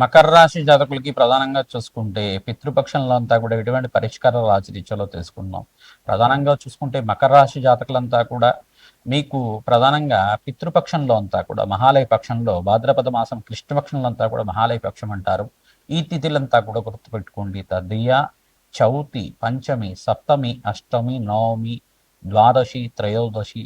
మకర రాశి జాతకులకి ప్రధానంగా చూసుకుంటే పితృపక్షంలో అంతా కూడా ఎటువంటి పరిష్కారాలు ఆచరించాలో తెలుసుకుందాం. ప్రధానంగా చూసుకుంటే మకర రాశి జాతకులంతా కూడా మీకు ప్రధానంగా పితృపక్షంలో అంతా కూడా మహాలయ పక్షంలో భాద్రపద మాసం కృష్ణపక్షంలో అంతా కూడా మహాలయ పక్షం అంటారు. ఈ తిథులంతా కూడా గుర్తుపెట్టుకోండి. తదియ చౌతి పంచమి సప్తమి అష్టమి నవమి ద్వాదశి త్రయోదశి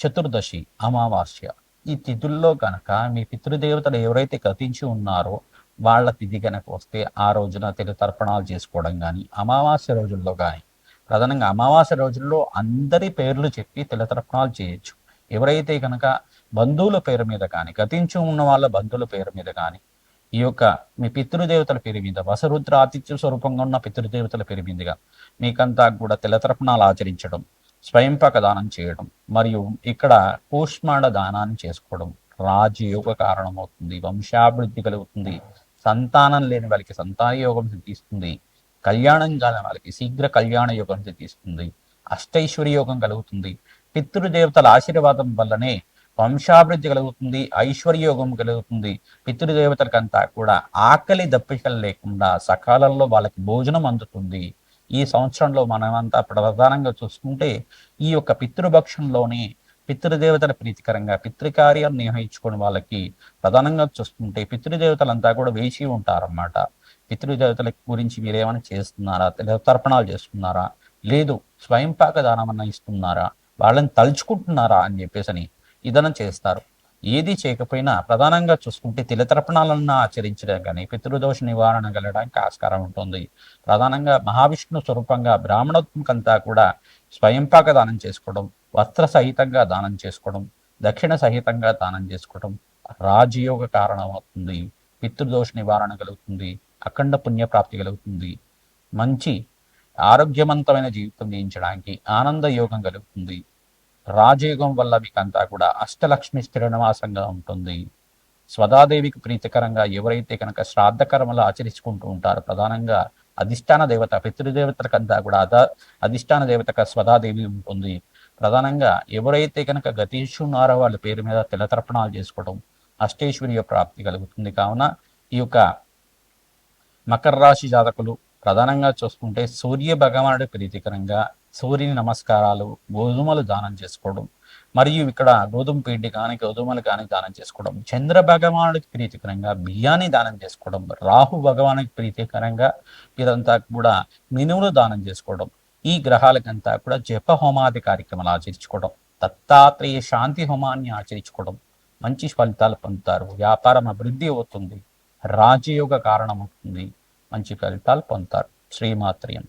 చతుర్దశి అమావాస్య. ఈ తిథుల్లో కనుక మీ పితృదేవతలు ఎవరైతే గతించి ఉన్నారో వాళ్ళ తిథి కనుక వస్తే ఆ రోజున తెలు తర్పణాలు చేసుకోవడం కానీ అమావాస్య రోజుల్లో కానీ ప్రధానంగా అమావాస్య రోజుల్లో అందరి పేర్లు చెప్పి తిలతర్పణాలు చేయొచ్చు. ఎవరైతే కనుక బంధువుల పేరు మీద కానీ గతించి ఉన్న వాళ్ళ బంధువుల పేరు మీద కానీ ఈ యొక్క మీ పితృదేవతల పేరు మీద వసరుద్ర ఆతిథ్య స్వరూపంగా ఉన్న పితృదేవతల పేరు మీదుగా మీకంతా కూడా తిలతర్పణాలు ఆచరించడం స్వయంపాక దానం చేయడం మరియు ఇక్కడ కూష్మాండ దానాన్ని చేసుకోవడం రాజయోగ కారణమవుతుంది వంశాభివృద్ధి కలుగుతుంది సంతానం లేని వాళ్ళకి సంతాన యోగం సిద్ధిస్తుంది. కళ్యాణం కాని వాళ్ళకి శీఘ్ర కళ్యాణ యోగం సిద్ధిస్తుంది. అష్టైశ్వర్య యోగం కలుగుతుంది. పితృదేవతల ఆశీర్వాదం వల్లనే వంశాభివృద్ధి కలుగుతుంది. ఐశ్వర్యోగం కలుగుతుంది. పితృదేవతలకంతా కూడా ఆకలి దప్పికలు లేకుండా సకాలంలో వాళ్ళకి భోజనం అందుతుంది. ఈ సంవత్సరంలో మనమంతా ప్రధానంగా చూసుకుంటే ఈ యొక్క పితృభక్షంలోనే పితృదేవతల ప్రీతికరంగా పితృకార్యం నిర్వహించుకుని వాళ్ళకి ప్రధానంగా చూస్తుంటే పితృదేవతలంతా కూడా వేచి ఉంటారన్నమాట. పితృదేవతల గురించి మీరేమైనా చేస్తున్నారా? తర్పణాలు చేస్తున్నారా? లేదు స్వయంపాక దానం అన్న ఇస్తున్నారా? వాళ్ళని తలుచుకుంటున్నారా అని చెప్పేసి అని ఇదనం చేస్తారు. ఏది చేయకపోయినా ప్రధానంగా చూసుకుంటే తిలతర్పణాలన్నా ఆచరించడం కానీ పితృదోష నివారణ కలగడానికి ఆస్కారం ఉంటుంది. ప్రధానంగా మహావిష్ణు స్వరూపంగా బ్రాహ్మణోత్మకంతా కూడా స్వయంపాక దానం చేసుకోవడం వస్త్ర సహితంగా దానం చేసుకోవడం దక్షిణ సహితంగా దానం చేసుకోవడం రాజయోగ కారణం అవుతుంది పితృదోష నివారణ కలుగుతుంది. అఖండ పుణ్యప్రాప్తి కలుగుతుంది. మంచి ఆరోగ్యవంతమైన జీవితం జీవించడానికి ఆనంద యోగం కలుగుతుంది. రాజయోగం వల్ల మీకంతా కూడా అష్టలక్ష్మి స్థిరనివాసంగా ఉంటుంది. స్వదాదేవికి ప్రీతికరంగా ఎవరైతే కనుక శ్రాద్ధ కర్మలు ఆచరించుకుంటూ ఉంటారో ప్రధానంగా అధిష్టాన దేవత పితృదేవతలకంతా కూడా అద అధిష్టాన దేవతక స్వదాదేవి ఉంటుంది. ప్రధానంగా ఎవరైతే కనుక గతీషున్నారో వాళ్ళ పేరు మీద తిలతర్పణాలు చేసుకోవడం అష్టేశ్వర్య ప్రాప్తి కలుగుతుంది. కావున ఈ యొక్క మకర రాశి జాతకులు ప్రధానంగా చూసుకుంటే సూర్య భగవానుడి ప్రీతికరంగా సూర్యుని నమస్కారాలు గోధుమలు దానం చేసుకోవడం మరియు ఇక్కడ గోధుమ పిండి కానీ గోధుమలు కానీ దానం చేసుకోవడం చంద్ర భగవానుడికి ప్రీతికరంగా బియ్యాన్ని దానం చేసుకోవడం రాహు భగవానికి ప్రీతికరంగా ఇదంతా కూడా మినువులు దానం చేసుకోవడం ఈ గ్రహాలకంతా కూడా జప హోమాది కార్యక్రమాలు ఆచరించుకోవడం దత్తాత్రేయ శాంతి హోమాన్ని ఆచరించుకోవడం మంచి ఫలితాలు పొందుతారు. వ్యాపారం అభివృద్ధి అవుతుంది. రాజయోగ కారణం అవుతుంది మంచి ఫలితాలు పొందుతారు. శ్రీమాత్రియం.